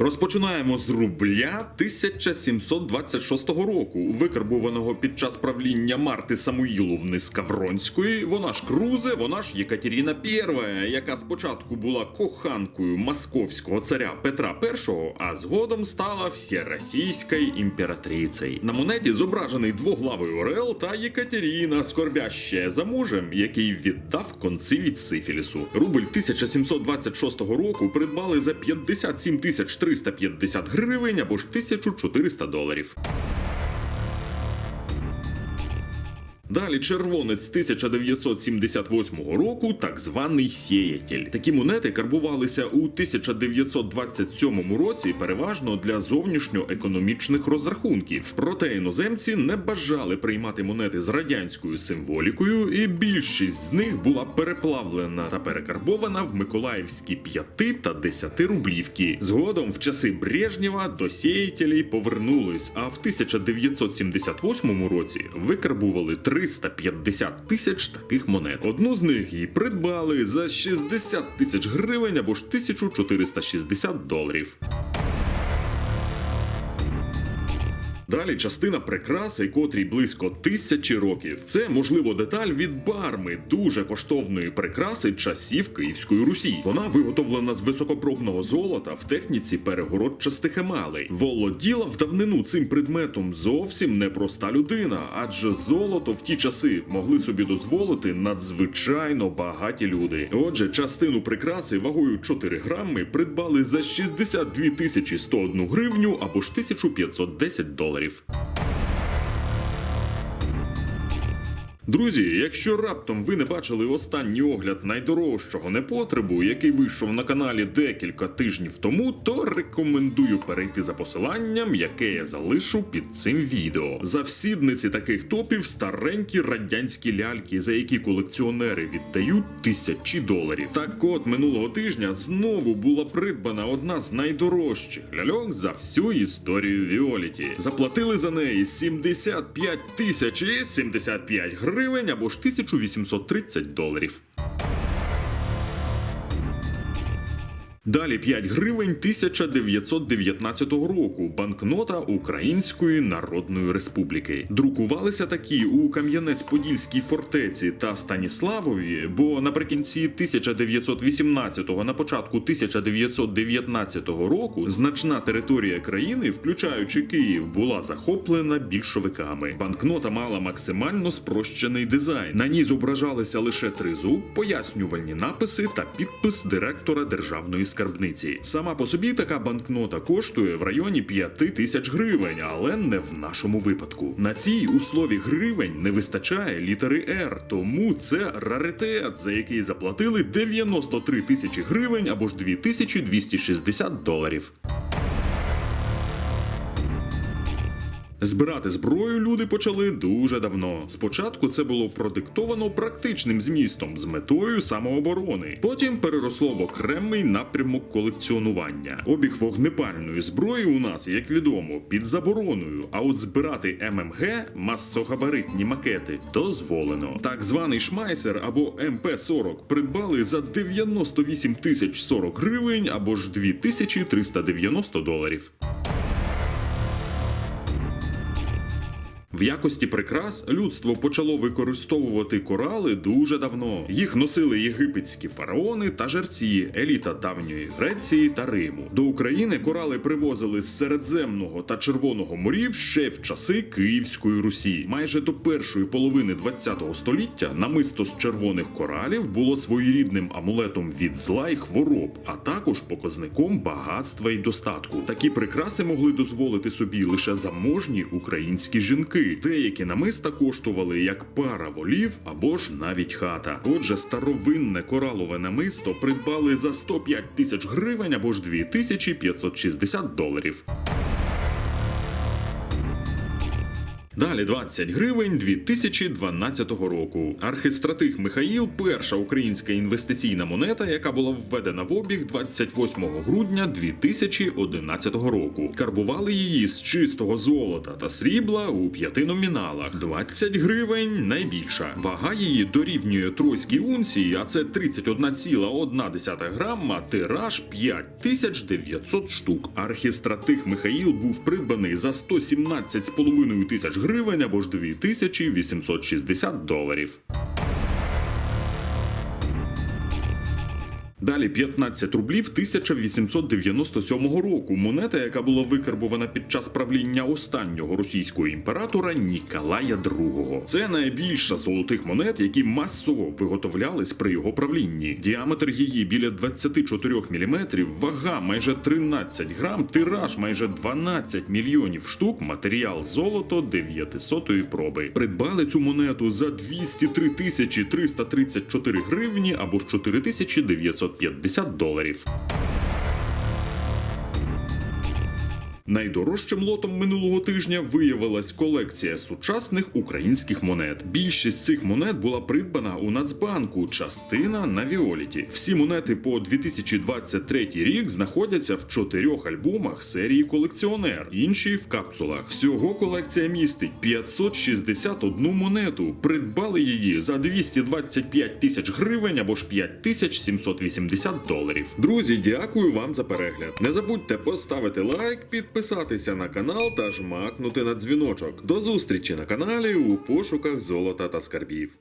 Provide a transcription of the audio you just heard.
Розпочинаємо з рубля 1726 року, викарбуваного під час правління Марти Самуїловни Скавронської. Вона ж Крузе, вона ж Єкатеріна I, яка спочатку була коханкою московського царя Петра І, а згодом стала всеросійською імператрицею. На монеті зображений двоглавий Орел та Єкатеріна, скорбяще за мужем, який віддав конці від сифілісу. Рубль 1726 року придбали за 57 тисяч 350 гривень або ж 1400 доларів. Далі червонець 1978 року, так званий сіятель. Такі монети карбувалися у 1927 році переважно для зовнішньоекономічних розрахунків. Проте іноземці не бажали приймати монети з радянською символікою, і більшість з них була переплавлена та перекарбована в миколаївські 5 та 10 рублівки. Згодом в часи Брежнєва до сіятелей повернулись, а в 1978 році викарбували 350 тисяч таких монет. Одну з них і придбали за 60 тисяч гривень або ж 1460 доларів. Далі частина прикраси, котрій близько тисячі років. Це можливо деталь від барми, дуже коштовної прикраси часів Київської Русі. Вона виготовлена з високопробного золота в техніці перегородчастих емалей. Володіла в давнину цим предметом зовсім непроста людина, адже золото в ті часи могли собі дозволити надзвичайно багаті люди. Отже, частину прикраси вагою 4 грами придбали за 62 тисячі 101 гривню або ж 1510 доларів доларів. Друзі, якщо раптом ви не бачили останній огляд найдорожчого непотребу, який вийшов на каналі декілька тижнів тому, то рекомендую перейти за посиланням, яке я залишу під цим відео. Завсідниці таких топів старенькі радянські ляльки, за які колекціонери віддають тисячі доларів. Так от минулого тижня знову була придбана одна з найдорожчих ляльок за всю історію Віоліті. Заплатили за неї 75 тисяч і 75 гривень або ж 1830 доларів. Далі 5 гривень 1919 року. Банкнота Української Народної Республіки. Друкувалися такі у Кам'янець-Подільській фортеці та Станіславові, бо наприкінці 1918-го, на початку 1919 року, значна територія країни, включаючи Київ, була захоплена більшовиками. Банкнота мала максимально спрощений дизайн. На ній зображалися лише тризуб, пояснювальні написи та підпис директора державної скарбниці. Сама по собі така банкнота коштує в районі 5 тисяч гривень, але не в нашому випадку. На цій у слові гривень не вистачає літери R, тому це раритет, за який заплатили 93 тисячі гривень або ж 2260 доларів. Збирати зброю люди почали дуже давно. Спочатку це було продиктовано практичним змістом з метою самооборони. Потім переросло в окремий напрямок колекціонування. Обіг вогнепальної зброї у нас, як відомо, під забороною. А от збирати ММГ масогабаритні макети дозволено. Так званий шмайсер або МП-40 придбали за 98 тисяч 40 гривень або ж 2390 доларів. В якості прикрас людство почало використовувати корали дуже давно. Їх носили єгипетські фараони та жерці, еліта давньої Греції та Риму. До України корали привозили з Середземного та Червоного морів ще в часи Київської Русі. Майже до першої половини ХХ століття намисто з червоних коралів було своєрідним амулетом від зла й хвороб, а також показником багатства й достатку. Такі прикраси могли дозволити собі лише заможні українські жінки. Деякі намиста коштували як пара волів або ж навіть хата. Отже, старовинне коралове намисто придбали за 105 тисяч гривень або ж 2560 доларів. Далі 20 гривень 2012 року. Архистратих Михаїл перша українська інвестиційна монета, яка була введена в обіг 28 грудня 2011 року. Карбували її з чистого золота та срібла у п'яти номіналах. 20 гривень найбільша. Вага її дорівнює тройській унції, а це 31,1 грама, тираж 5900 штук. Архістратих Михаїл був придбаний за 117,5 тисяч гривень або ж 2860 доларів. Далі 15 рублів 1897 року. Монета, яка була викарбована під час правління останнього російського імператора Ніколая II. Це найбільша золотих монет, які масово виготовлялись при його правлінні. Діаметр її біля 24 мм, вага майже 13 грам, тираж майже 12 мільйонів штук, матеріал золото 900 проби. Придбали цю монету за 203 тисячі 334 гривні або ж 4950 доларів. Найдорожчим лотом минулого тижня виявилась колекція сучасних українських монет. Більшість цих монет була придбана у Нацбанку, частина на Віоліті. Всі монети по 2023 рік знаходяться в чотирьох альбомах серії колекціонер, інші в капсулах. Всього колекція містить 561 монету. Придбали її за 225 тисяч гривень або ж 5780 доларів. Друзі, дякую вам за перегляд. Не забудьте поставити лайк, підписатися на канал та жмакнути на дзвіночок. До зустрічі на каналі у пошуках золота та скарбів.